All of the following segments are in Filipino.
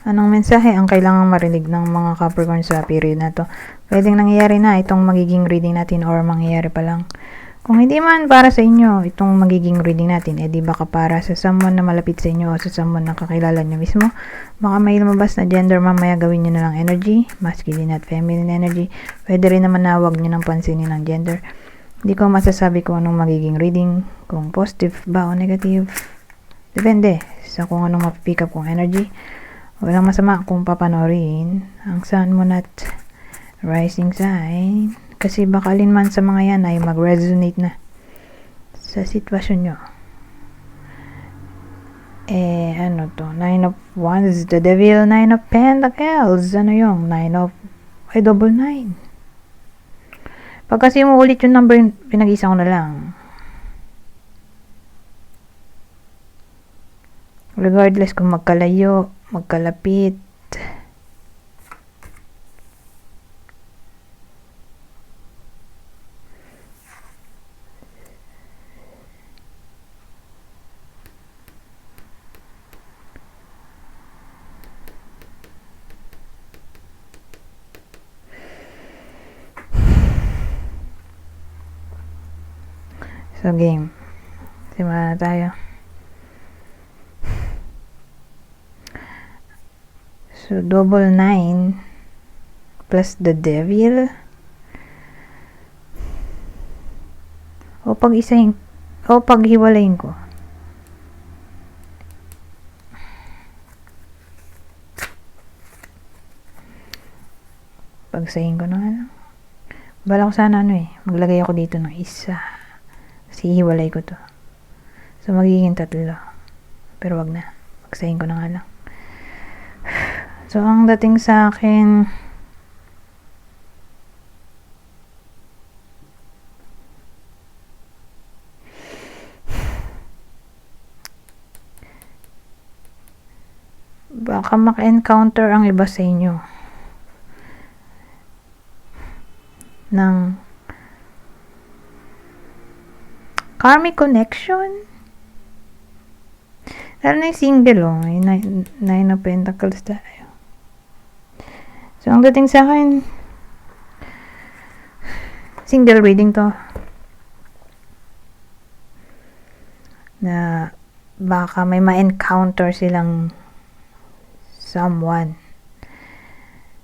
Anong mensahe ang kailangang marinig ng mga Capricorn sa period na to? Pwedeng nangyayari na itong magiging reading natin or mangyayari pa lang. Kung hindi man para sa inyo itong magiging reading natin, eh di baka para sa someone na malapit sa inyo o sa someone na kakilala nyo mismo. Baka may lumabas na gender mamaya gawin nyo na lang energy, masculine at feminine energy. Pwede rin naman na huwag nyo nang pansinin ng gender. Hindi ko masasabi kung anong magiging reading, kung positive ba o negative. Depende sa kung anong mapipick up kong energy. Walang masama kung papanorin ang sun mo at rising sign. Kasi baka man sa mga yan ay mag-resonate na sa sitwasyon nyo. Eh, ano to? Nine of Wands, the Devil, Nine of Pentacles. Ano yung? Nine of, ay, double nine. Pag kasi mo ulit yung number, pinag-isa ko na lang. Regardless kung magkalayo, magkalapit. So, game. Simula na tayo. So, double nine plus the devil. O pag isahin, o pag hiwalayin ko. Pagsahin ko nga lang. Bala ko sana ano eh, maglagay ako dito ng isa. Kasi hiwalay ko to. So, magiging tatlo. Pero wag na. Pagsahin ko na nga lang. So, ang dating sa akin, baka maka-encounter ang iba sa inyo ng karmic connection. Lalo na yung single oh. Nine, nine of pentacles tayo so ang dating sa akin single reading to. Na baka may ma-encounter silang someone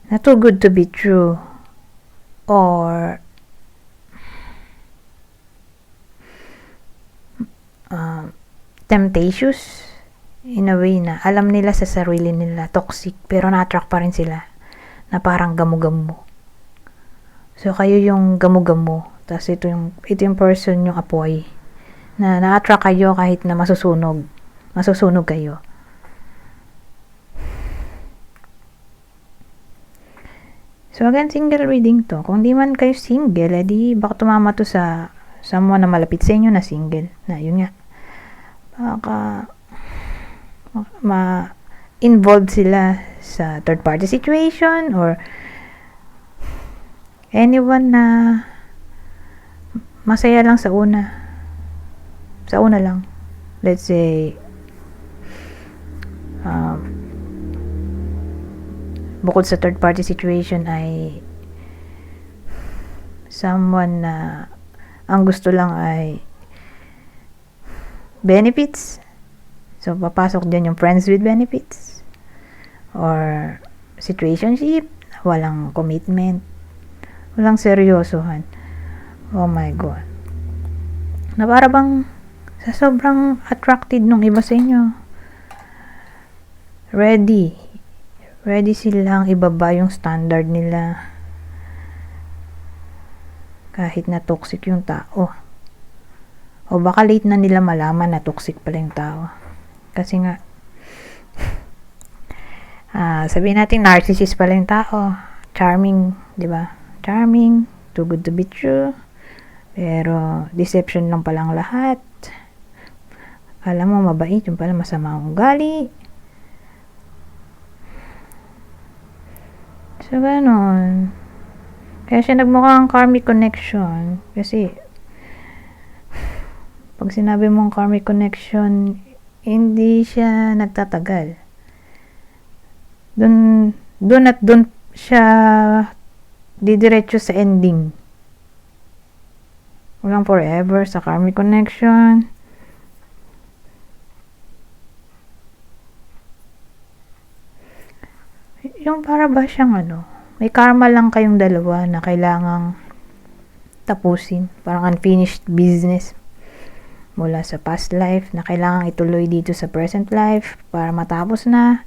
na too good to be true or uh, temptatious in a way na alam nila sa sarili nila toxic pero na-attract pa rin sila na parang gamu-gamu so kayo yung gamu-gamu tapos ito yung, ito yung person yung apoy na na-attract kayo kahit na masusunog masusunog kayo So again, single reading to. Kung di man kayo single, edi baka tumama to sa someone na malapit sa inyo na single. Na yun nga. Baka ma-involved sila sa third party situation or anyone na masaya lang sa una. Sa una lang. Let's say um, bukod sa third party situation ay someone na ang gusto lang ay benefits. So, papasok dyan yung friends with benefits or situationship, walang commitment, walang seryosohan. Oh my God. Na para bang sa sobrang attracted nung iba sa inyo. Ready ready silang ibaba yung standard nila kahit na toxic yung tao o baka late na nila malaman na toxic pala yung tao kasi nga uh, sabihin natin narcissist pala yung tao charming di ba charming too good to be true pero deception lang palang lahat alam mo mabait yung pala masama ang ugali So, ganon. Kaya siya nagmukhang karmic connection. Kasi, pag sinabi mong karmic connection, hindi siya nagtatagal. Dun, dun at dun siya didiretso sa ending. Walang forever sa karmic connection. Yung para ba siyang ano, may karma lang kayong dalawa na kailangang tapusin. Parang unfinished business mula sa past life na kailangang ituloy dito sa present life para matapos na.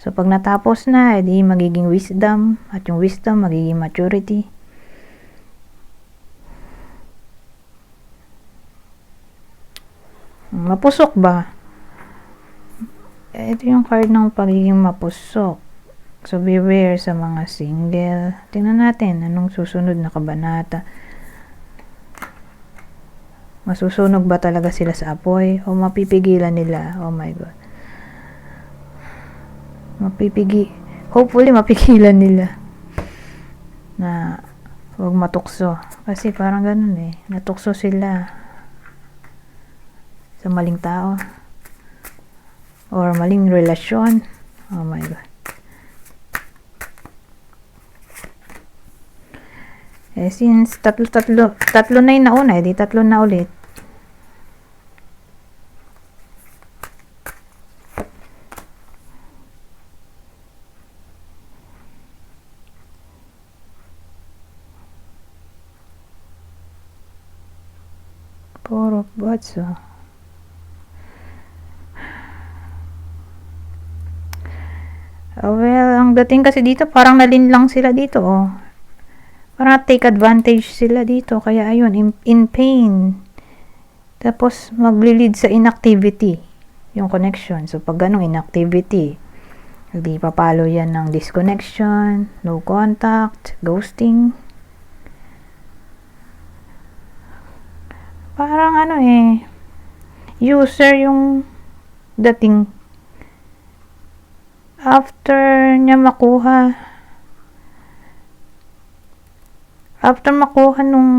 So, pag natapos na, edi magiging wisdom at yung wisdom magiging maturity. Mapusok ba? Ito yung card ng pagiging mapusok. So, beware sa mga single. Tingnan natin anong susunod na kabanata. Masusunog ba talaga sila sa apoy? O mapipigilan nila? Oh my God. Mapipigi... Hopefully, mapigilan nila. Na huwag matukso. Kasi parang ganun eh. Natukso sila sa maling tao. Or maling relasyon. Oh my God. Eh, since tatlo, tatlo, tatlo na yung nauna, eh, di tatlo na ulit. Oh, well, ang dating kasi dito, parang nalinlang sila dito, oh. Parang take advantage sila dito. Kaya ayun, in, in pain. Tapos, magli-lead sa inactivity. Yung connection. So, pag ganong inactivity, hindi papalo yan ng disconnection, no contact, ghosting. Parang ano eh, user yung dating. After niya makuha after makuha nung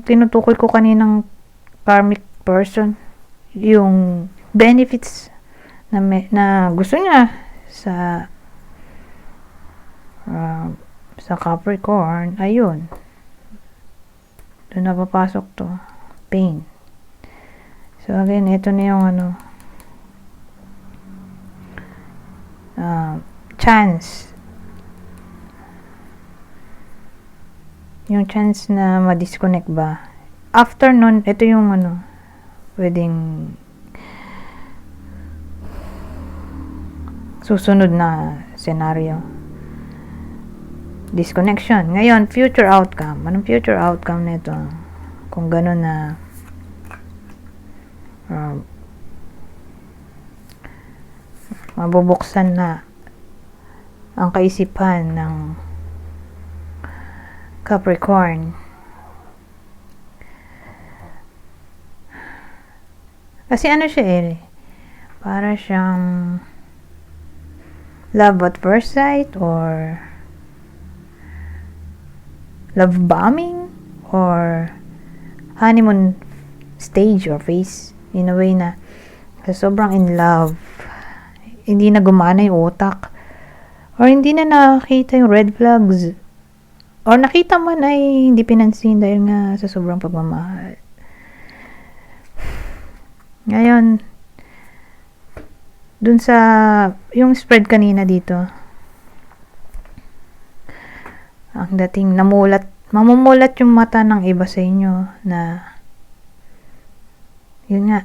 tinutukoy ko kaninang karmic person yung benefits na, may, na gusto niya sa uh, sa Capricorn ayun. Doon na papasok to pain. So again ito na yung ano uh, chance. Yung chance na ma-disconnect ba? After nun ito yung ano pwedeng susunod na scenario. Disconnection. Ngayon future outcome. Anong future outcome nito? Kung gano'n na um, mabubuksan na ang kaisipan ng Capricorn. Kasi ano siya eh, para siyang love at first sight or love bombing or honeymoon stage or phase in a way na sobrang in love. Hindi na gumana yung utak. Or hindi na nakita yung red flags. Or nakita man ay hindi pinansin dahil nga sa sobrang pagmamahal. Ngayon dun sa yung spread kanina dito ang dating namulat mamumulat yung mata ng iba sa inyo na yun nga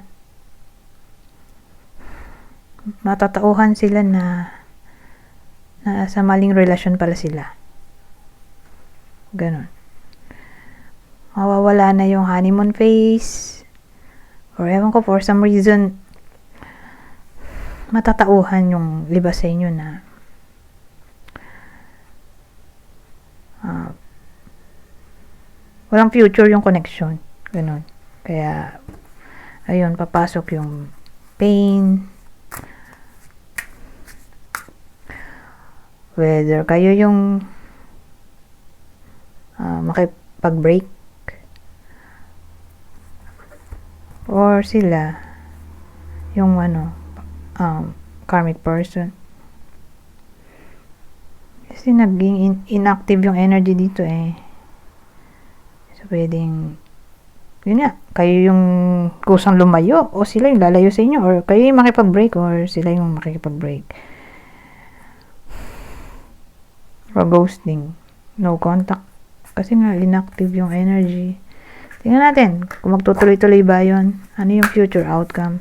matatauhan sila na na sa maling relasyon pala sila ganon mawawala na yung honeymoon phase or ewan ko for some reason matatauhan yung liba sa inyo na uh, walang future yung connection. Ganun. Kaya, ayun, papasok yung pain. Whether kayo yung uh, makipag-break or sila yung ano um, karmic person Kasi naging in- inactive yung energy dito eh. So, pwedeng, yun nga, kayo yung kusang lumayo o sila yung lalayo sa inyo or kayo yung makipag-break or sila yung makikipag-break. Or ghosting. No contact. Kasi nga, inactive yung energy. Tingnan natin kung magtutuloy-tuloy ba yun. Ano yung future outcome.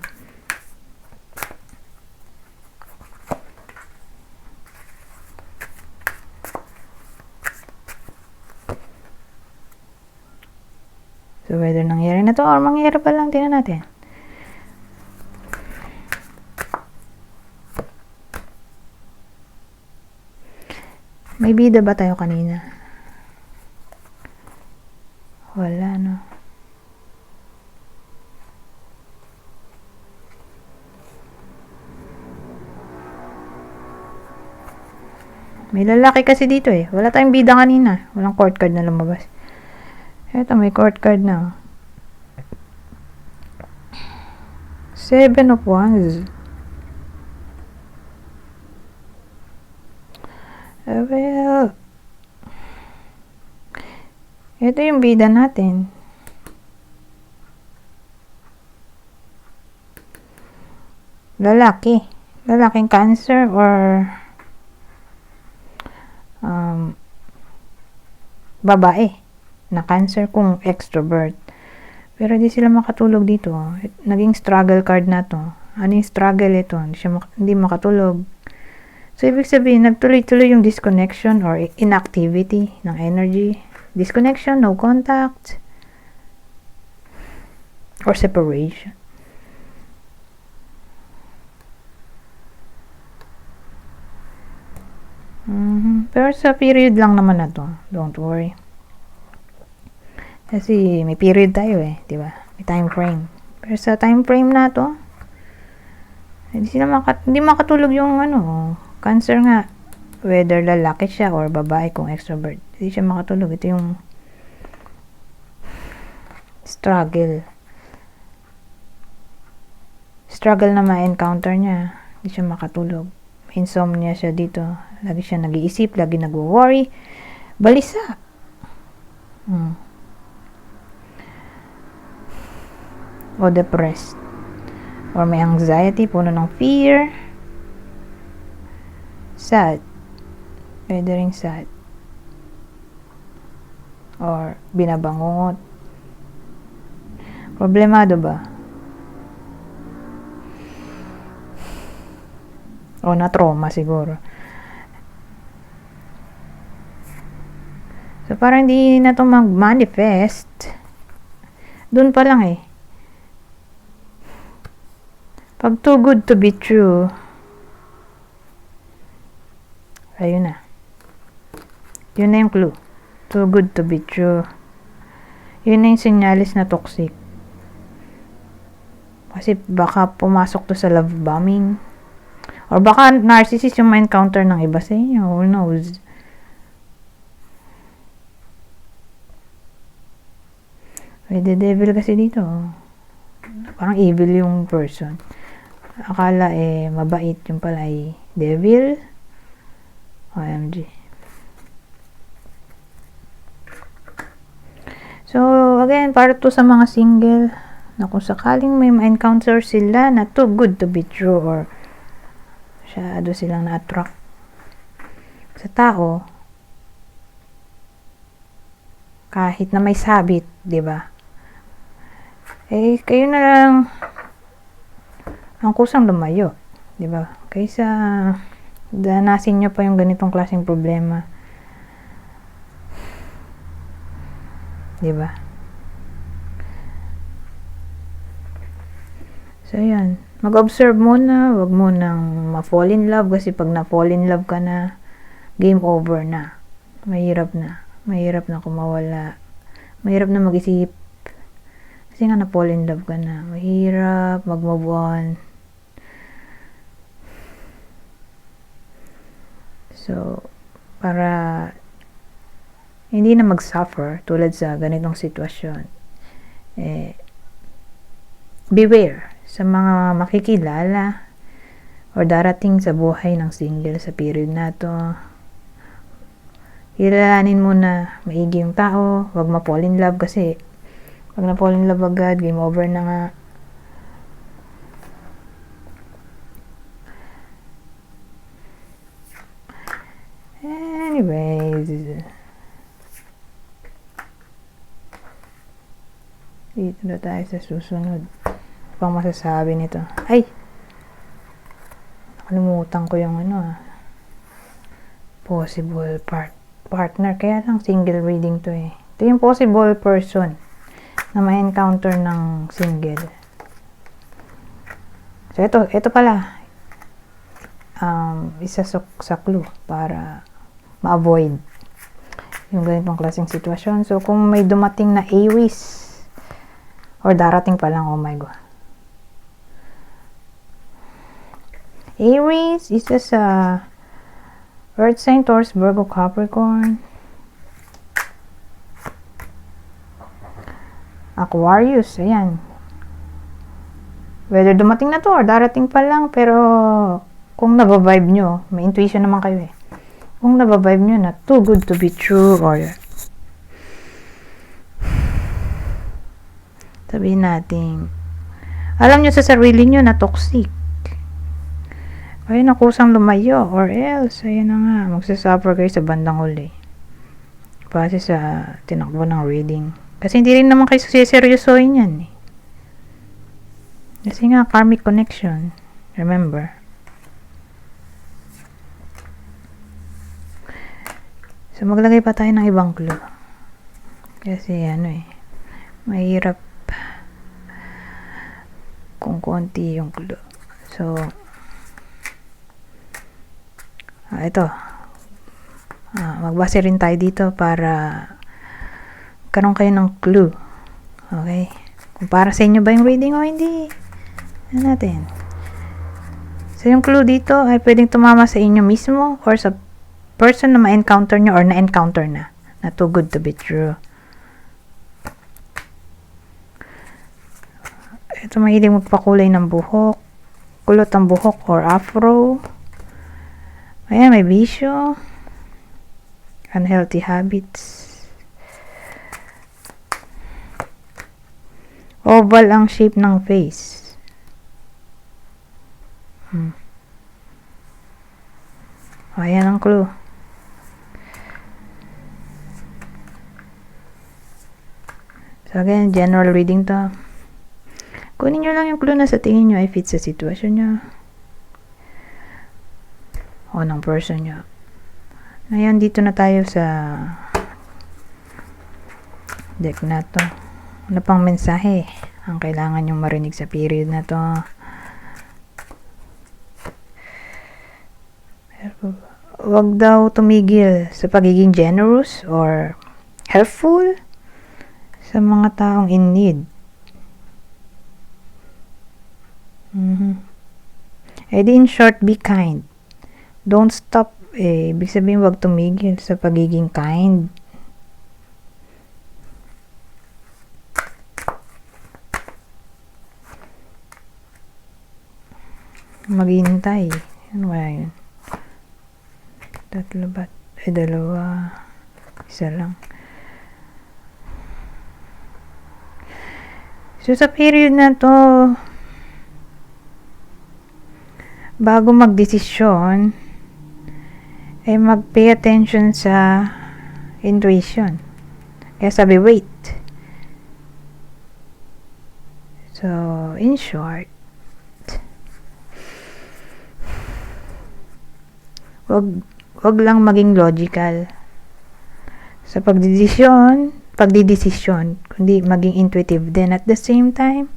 So, whether nangyari na to or mangyari pa lang, tingnan natin. May bida ba tayo kanina? Wala, no? May lalaki kasi dito eh. Wala tayong bida kanina. Walang court card na lumabas. Eto, may court card na. oh. Seven of Wands. Eh, well, ito yung bida natin. Lalaki. Lalaking cancer or um, babae na cancer kung extrovert. Pero di sila makatulog dito. Naging struggle card na to. Ano yung struggle ito? Hindi, siya mak- hindi makatulog. So, ibig sabihin, nagtuloy-tuloy yung disconnection or inactivity ng energy. Disconnection, no contact, or separation. Mhm. Pero sa period lang naman na to. Don't worry. Kasi may period tayo eh, di ba? May time frame. Pero sa time frame na to, hindi sila makat hindi makatulog yung ano, cancer nga. Whether lalaki siya or babae kung extrovert. Hindi siya makatulog. Ito yung struggle. Struggle na ma-encounter niya. Hindi siya makatulog. Insomnia siya dito. Lagi siya nag-iisip, lagi nagwo-worry. Balisa. Hmm. O depressed. Or may anxiety, puno ng fear. Sad. Pwede rin sad. Or binabangungot. Problemado ba? O na-trauma siguro. So, parang hindi na to mag-manifest. Doon pa lang eh. Pag too good to be true, ayun na. Yun na yung clue. Too good to be true. Yun na yung sinyalis na toxic. Kasi baka pumasok to sa love bombing. Or baka narcissist yung ma-encounter ng iba sa inyo. Who knows? May the devil kasi dito. Parang evil yung person. Akala eh mabait yung pala ay devil. OMG. So, again, para to sa mga single na kung sakaling may ma-encounter sila na too good to be true or masyado silang na-attract sa tao kahit na may sabit, di ba? Eh, kayo na lang ang kusang lumayo, ba? Kaysa danasin nyo pa yung ganitong klaseng problema. Ba? So, yan. Mag-observe muna. Huwag mo nang ma-fall in love kasi pag na-fall in love ka na, game over na. Mahirap na. Mahirap na kumawala. Mahirap na mag-isip. Kasi nga na-fall in love ka na. Mahirap mag-move on. So, para hindi na mag-suffer tulad sa ganitong sitwasyon, eh, beware sa mga makikilala or darating sa buhay ng single sa period na to. Ilalanin mo na maigi yung tao, wag ma-fall in love kasi pag na-fall in love agad, game over na nga. Anyways. Dito na tayo sa susunod. Pang masasabi nito? Ay! Nakalimutan ko yung ano ah. Possible part partner. Kaya lang single reading to eh. Ito yung possible person na ma-encounter ng single. So, ito, ito pala. Um, isa sa, sa clue para ma-avoid yung ganitong klaseng sitwasyon. So, kung may dumating na Aries, or darating pa lang, oh my God. Aries, isa sa Earth sign, Taurus, Virgo, Capricorn. Aquarius, ayan. Whether dumating na to or darating pa lang, pero kung nababibe nyo, may intuition naman kayo eh. Kung nababibe nyo na too good to be true or sabihin natin, alam nyo sa sarili nyo na toxic. Ay, nakusang lumayo or else, ayun na nga, magsasuffer kayo sa bandang huli. Base sa tinakbo ng reading. Kasi hindi rin naman kayo siseryosohin yan eh. Kasi nga, karmic connection. Remember? So, maglagay pa tayo ng ibang clue. Kasi, ano eh, mahirap kung konti yung clue. So, ah, ito. Ah, magbase rin tayo dito para karon kayo ng clue. Okay? Kung para sa inyo ba yung reading o hindi. Ano natin? So, yung clue dito ay pwedeng tumama sa inyo mismo or sa person na ma-encounter nyo or na-encounter na. Na too good to be true. Ito mahilig magpakulay ng buhok. Kulot ang buhok or afro. Ayan, may bisyo. Unhealthy habits. Oval ang shape ng face. Hmm. Ayan ang clue. So again, general reading to. Kunin nyo lang yung clue na sa tingin nyo ay fit sa sitwasyon nyo. O ng person nyo. Ngayon, dito na tayo sa deck na to. Ano pang mensahe ang kailangan nyong marinig sa period na to? Huwag daw tumigil sa pagiging generous or helpful sa mga taong in need. Mm-hmm. Eh di in short, be kind. Don't stop. Eh, ibig sabihin wag tumigil sa pagiging kind. Maghintay. Ano kaya yun? Tatlo ba? Eh, dalawa. Isa lang. So, sa period na to, bago magdesisyon, ay mag-pay attention sa intuition. Kaya sabi, wait. So, in short, wag, wag lang maging logical sa pagdidesisyon, pagdidesisyon, kundi maging intuitive din at the same time.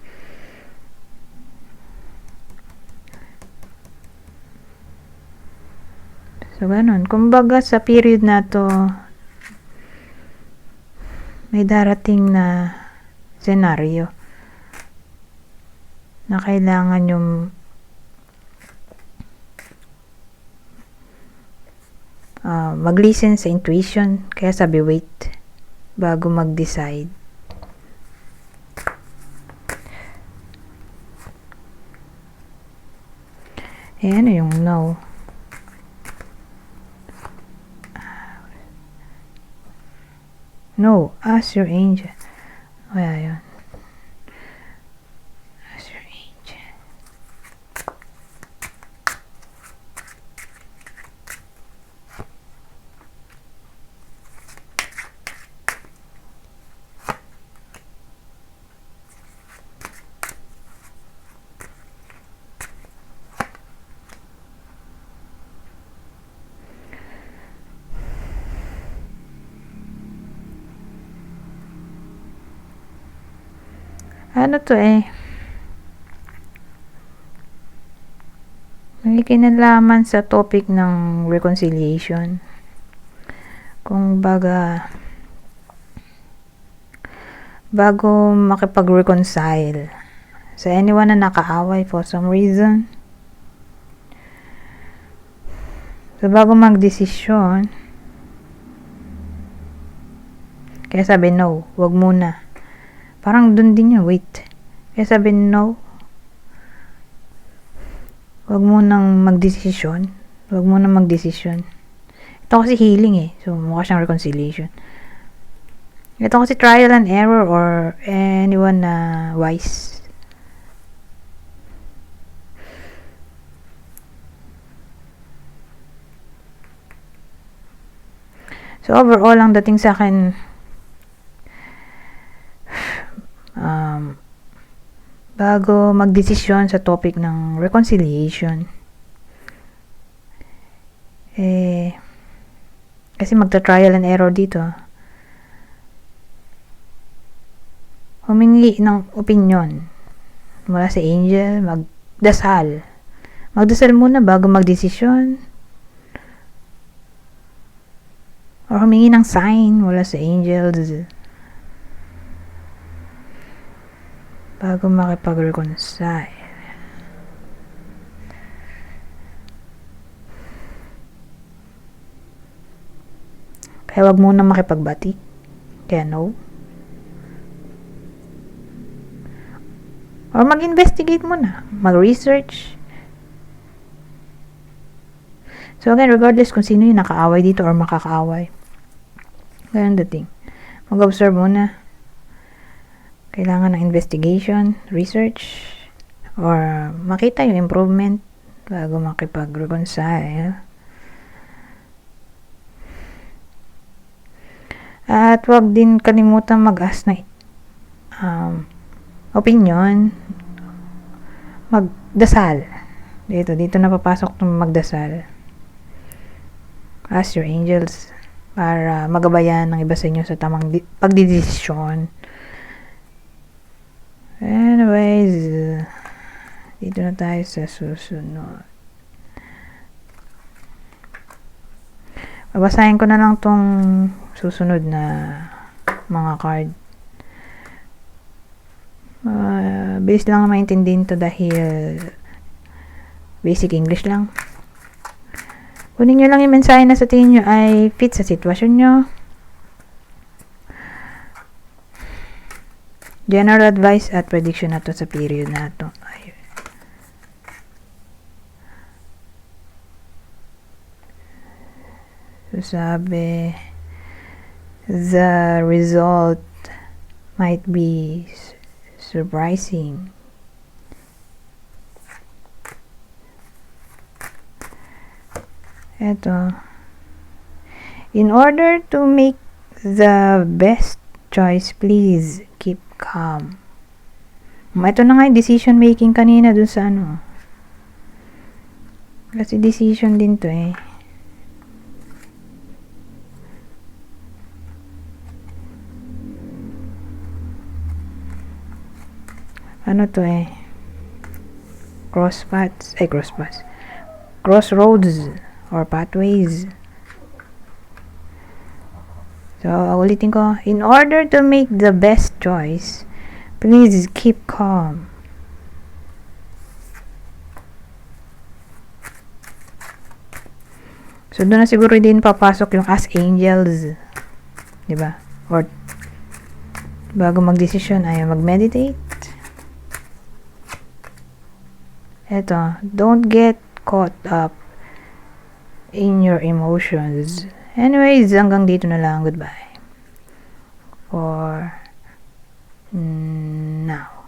So, ganun. Kumbaga, sa period na to, may darating na senaryo na kailangan yung uh, mag-listen sa intuition. Kaya sabi, wait bago mag-decide. Eh, ano yung no? No, ask your angel. Kaya yun. Ask your angel. Ano to eh? May kinalaman sa topic ng reconciliation. Kung baga, bago makipag-reconcile sa anyone na nakaaway for some reason, so bago magdesisyon, kaya sabi no, wag muna. Parang dun din yun, wait. Kaya sabi no, wag mo nang magdesisyon. Wag mo nang magdesisyon. Ito kasi healing eh. So, mukha siyang reconciliation. Ito kasi trial and error or anyone na wise. So, overall, ang dating sa akin, bago magdesisyon sa topic ng reconciliation, eh, kasi magta-trial and error dito, humingi ng opinion mula sa angel, magdasal. Magdasal muna bago magdesisyon. Or humingi ng sign mula sa angels. Bago makipag-reconcile. Kaya wag muna makipagbati. Kaya no. Or mag-investigate muna. Mag-research. So again, regardless kung sino yung nakaaway dito or makakaaway. Ganun dating. Mag-observe muna kailangan ng investigation, research, or makita yung improvement bago makipag-reconcile. At wag din kalimutan mag-ask na um, opinion, magdasal. Dito, dito na papasok ng magdasal. Ask your angels para magabayan ng iba sa inyo sa tamang pagdidesisyon Anyways, dito na tayo sa susunod. Babasahin ko na lang tong susunod na mga card. Uh, base lang maintindihin to dahil basic English lang. Kunin nyo lang yung mensahe na sa tingin nyo ay fit sa sitwasyon nyo. General advice at prediction na to sa period na to. So, sabi, the result might be surprising. Ito. In order to make the best choice, please calm. Ito na nga yung decision making kanina dun sa ano. Kasi decision din to eh. Ano to eh? Cross paths. Ay, cross paths. Crossroads or pathways. So, ulitin ko. In order to make the best choice, please keep calm. So, doon na siguro din papasok yung as angels. ba? Or, bago mag-decision, ay mag-meditate. Eto, don't get caught up in your emotions. Anyways, hanggang dito na lang. Goodbye. four, Mm, now.